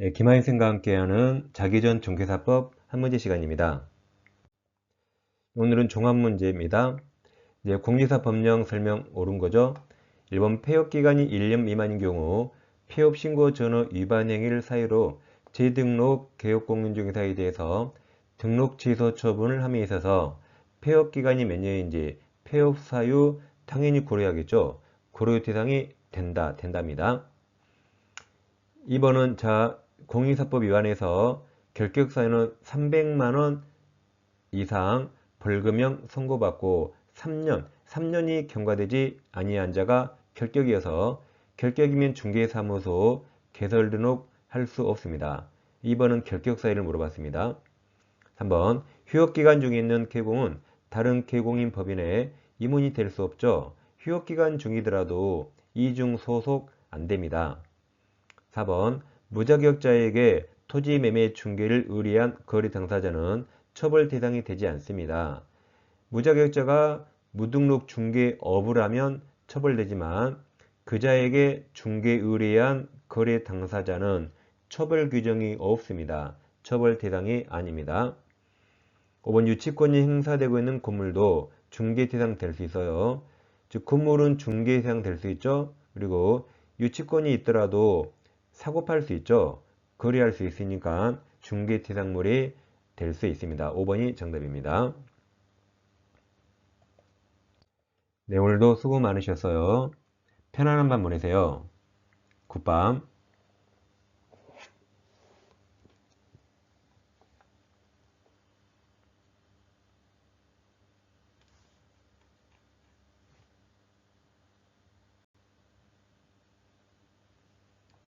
네, 김하인생과 함께하는 자기전 중개사법 한 문제 시간입니다. 오늘은 종합 문제입니다. 이제 공개사 법령 설명 옳은 거죠? 1번 폐업기간이 1년 미만인 경우 폐업 신고 전후 위반 행위를 사유로 재등록 개업공인중개사에 대해서 등록 취소 처분을 함에 있어서 폐업기간이 몇 년인지 폐업 사유 당연히 고려하겠죠. 고려 대상이 된다, 된답니다. 2번은 자 공인사법 위반에서 결격사유는 300만원 이상 벌금형 선고받고 3년, 3년이 경과되지 아니한 자가 결격이어서 결격이면 중개사무소 개설 등록할 수 없습니다. 2번은 결격 사유를 물어봤습니다. 3번 휴업기간 중에 있는 개공은 다른 개공인 법인에 임원이 될 수 없죠. 휴업기간 중이더라도 이중 소속 안됩니다. 4번 무자격자에게 토지 매매 중개를 의뢰한 거래 당사자는 처벌 대상이 되지 않습니다. 무자격자가 무등록 중개업을 하면 처벌되지만 그자에게 중개 의뢰한 거래 당사자는 처벌 규정이 없습니다. 처벌 대상이 아닙니다. 5번 유치권이 행사되고 있는 건물도 중개 대상 될 수 있어요. 즉 건물은 중개 대상 될 수 있죠. 그리고 유치권이 있더라도 사고 팔 수 있죠. 거래할 수 있으니까 중개 대상물이 될 수 있습니다. 5번이 정답입니다. 네, 오늘도 수고 많으셨어요. 편안한 밤 보내세요. 굿밤.